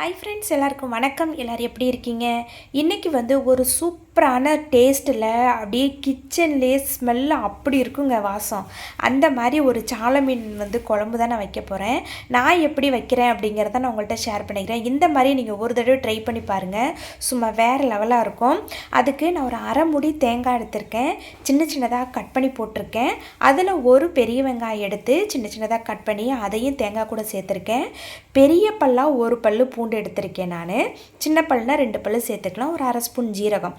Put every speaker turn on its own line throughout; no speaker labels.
Hi friends எல்லாருக்கும் வணக்கம். எல்லோரும் எப்படி இருக்கீங்க? இன்றைக்கி வந்து ஒரு சூப் சூப்பரான டேஸ்ட்டில் அப்படியே கிச்சன்லேயே ஸ்மெல் அப்படி இருக்குங்க வாசம். அந்த மாதிரி ஒரு சால மீன் வந்து குழம்பு தான் நான் வைக்க போகிறேன் நான் எப்படி வைக்கிறேன் அப்படிங்கிறத நான் உங்கள்கிட்ட ஷேர் பண்ணிக்கிறேன். இந்த மாதிரி நீங்கள் ஒரு தடவை ட்ரை பண்ணி பாருங்கள் சும்மா வேறு லெவலாக இருக்கும். அதுக்கு நான் ஒரு அரை முடி தேங்காய் எடுத்திருக்கேன். சின்ன சின்னதாக கட் பண்ணி போட்டிருக்கேன். அதில் ஒரு பெரிய வெங்காயம் எடுத்து சின்ன சின்னதாக கட் பண்ணி அதையும் தேங்காய் கூட சேர்த்துருக்கேன். பெரிய பல்லாக ஒரு பல்லு பூண்டு எடுத்திருக்கேன் நான். சின்ன பல்னால் ரெண்டு பல்லு சேர்த்துக்கலாம். ஒரு அரை ஸ்பூன் ஜீரகம்.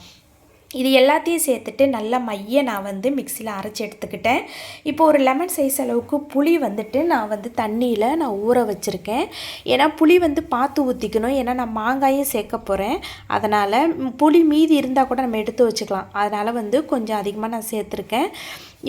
இது எல்லாத்தையும் சேர்த்துட்டு நல்லா மைய நான் வந்து மிக்சியில் அரைச்சி எடுத்துக்கிட்டேன். இப்போ ஒரு லெமன் சைஸ் அளவுக்கு புளி வந்துட்டு நான் வந்து தண்ணியில் நான் ஊற வச்சுருக்கேன். ஏன்னா புளி வந்து பார்த்து ஊற்றிக்கணும் ஏன்னா நான் மாங்காயும் சேர்க்க போகிறேன் அதனால் புளி மீதி இருந்தால் கூட நம்ம எடுத்து வச்சுக்கலாம். அதனால் வந்து கொஞ்சம் அதிகமாக நான் சேர்த்துருக்கேன்.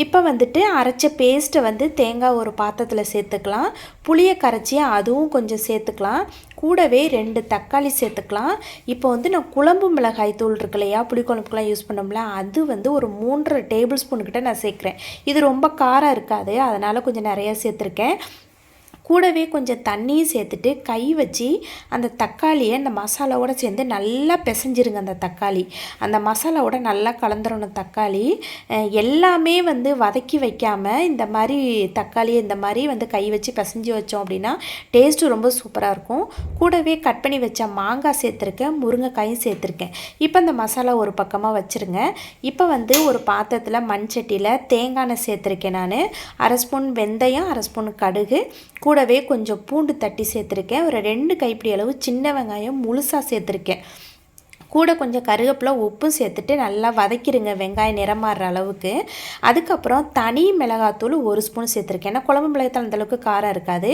இப்போ வந்துட்டு அரைச்ச பேஸ்ட்டை வந்து தேங்காய் ஒரு பாத்திரத்தில் சேர்த்துக்கலாம். புளியை கரைச்சி அதுவும் கொஞ்சம் சேர்த்துக்கலாம். கூடவே ரெண்டு தக்காளி சேர்த்துக்கலாம். இப்போ வந்து நான் குழம்பு மிளகாய் தூள் இருக்கு இல்லையா புளிக்குழம்புக்கெலாம் யூஸ் பண்ணோம்ல அது வந்து ஒரு மூன்றரை டேபிள் ஸ்பூனுக்கிட்ட நான் சேர்க்குறேன். இது ரொம்ப காரம் இருக்காது அதனால் கொஞ்சம் நிறையா சேர்த்துருக்கேன். கூடவே கொஞ்சம் தண்ணியும் சேர்த்துட்டு கை வச்சு அந்த தக்காளியை அந்த மசாலாவோடு சேர்ந்து நல்லா பிசைஞ்சிருங்க அந்த தக்காளி. அந்த மசாலாவோட நல்லா கலந்துடணும் தக்காளி. எல்லாமே வந்து வதக்கி வைக்காமல் இந்த மாதிரி தக்காளி இந்த மாதிரி வந்து கை வச்சு பிசைஞ்சு வச்சோம் அப்படின்னா டேஸ்ட்டு ரொம்ப சூப்பராக இருக்கும். கூடவே கட் பண்ணி வச்ச மாங்காய் சேர்த்துருக்கேன் முருங்கைக்காயும் சேர்த்துருக்கேன். இப்போ அந்த மசாலா ஒரு பக்கமாக வச்சுருங்க. இப்போ வந்து ஒரு பாத்திரத்தில் மண் சட்டியில் தேங்காய் சேர்த்துருக்கேன் நான். அரை ஸ்பூன் வெந்தயம் அரை ஸ்பூன் கடுகு கூட கூடவே கொஞ்சம் பூண்டு தட்டி சேர்த்துருக்கேன். ஒரு ரெண்டு கைப்பிடி அளவு சின்ன வெங்காயம் முழுசாக சேர்த்துருக்கேன். கூட கொஞ்சம் கருவேப்பிலை உப்பும் சேர்த்துட்டு நல்லா வதக்கிடுங்க வெங்காயம் நிறம் மாறுற அளவுக்கு. அதுக்கப்புறம் தனி மிளகாத்தூள் ஒரு ஸ்பூன் சேர்த்துருக்கேன். ஏன்னா குழம்பு மிளகாத்தூள் அந்தளவுக்கு காரம் இருக்காது.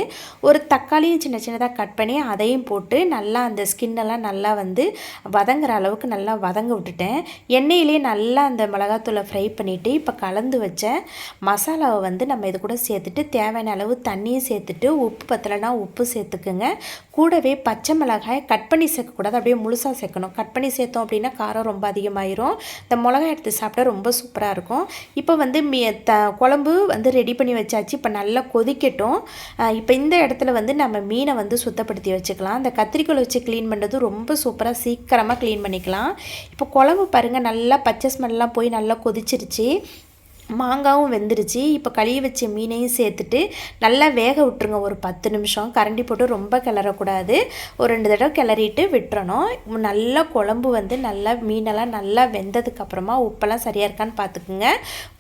ஒரு தக்காளியும் சின்ன சின்னதாக கட் பண்ணி அதையும் போட்டு நல்லா அந்த ஸ்கின்னெல்லாம் நல்லா வந்து வதங்குற அளவுக்கு நல்லா வதங்க விட்டுட்டேன். எண்ணெயிலே நல்லா அந்த மிளகாத்தூளை ஃப்ரை பண்ணிவிட்டு இப்போ கலந்து வச்ச மசாலாவை வந்து நம்ம இது கூட சேர்த்துட்டு தேவையான அளவு தண்ணியும் சேர்த்துட்டு உப்பு பத்தலைனா உப்பு சேர்த்துக்குங்க. கூடவே பச்சை மிளகாய் கட் பண்ணி சேர்க்கக்கூடாது. அப்படியே முழுசாக சேர்க்கணும். கட் பண்ணி தக்காளி சேர்த்தோம் அப்படின்னா காரம் ரொம்ப அதிகமாயிரும். இந்த மிளகா எடுத்து சாப்பிட்டா ரொம்ப சூப்பராக இருக்கும். இப்போ வந்து மீ த குழம்பு வந்து ரெடி பண்ணி வச்சாச்சு. இப்போ நல்லா கொதிக்கட்டும். இப்போ இந்த இடத்துல வந்து நம்ம மீனை வந்து சுத்தப்படுத்தி வச்சுக்கலாம். அந்த கத்திரிக்கோள் வச்சு க்ளீன் பண்ணுறது ரொம்ப சூப்பராக சீக்கிரமாக க்ளீன் பண்ணிக்கலாம். இப்போ குழம்பு பாருங்கள் நல்லா பச்சை ஸ்மெல்லாம் போய் நல்லா கொதிச்சிருச்சு. மாங்காவும் வெந்துருச்சு. இப்போ கழுவி வச்ச மீனையும் சேர்த்துட்டு நல்லா வேக விட்டுருங்க. ஒரு பத்து நிமிஷம். கரண்டி போட்டு ரொம்ப கிளறக்கூடாது. ஒரு ரெண்டு தடவை கிளறிட்டு விட்டுறணும். நல்லா குழம்பு வந்து நல்லா மீனெல்லாம் நல்லா வெந்ததுக்கப்புறமா உப்பெல்லாம் சரியாக இருக்கான்னு பார்த்துக்குங்க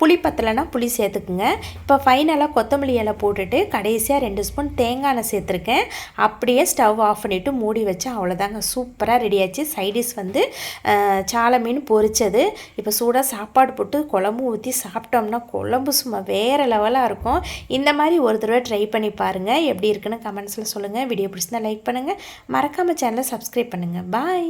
புளி பத்தலைன்னா புளி சேர்த்துக்குங்க. இப்போ ஃபைனலாக கொத்தமல்லி இலை போட்டுட்டு கடைசியாக ரெண்டு ஸ்பூன் தேங்காய் எண்ணெய் சேர்த்துருக்கேன். அப்படியே ஸ்டவ் ஆஃப் பண்ணிவிட்டு மூடி வச்சு அவ்வளோதாங்க. சூப்பராக ரெடி ஆச்சு. சைடிஷ் வந்து சால மீன் பொரிச்சது. இப்போ சூடாக சாப்பாடு போட்டு குழம்பு ஊற்றி சாப்பிட்டோம் சாப்பிட்டோம்னா குழம்பு சும்மா வேறு லெவலாக இருக்கும். இந்த மாதிரி ஒரு தடவை ட்ரை பண்ணி பாருங்கள் எப்படி இருக்குன்னு கமெண்ட்ஸில் சொல்லுங்கள் வீடியோ பிடிச்சிருந்தா லைக் பண்ணுங்கள் மறக்காமல் சேனலை சப்ஸ்கிரைப் பண்ணுங்கள் பாய்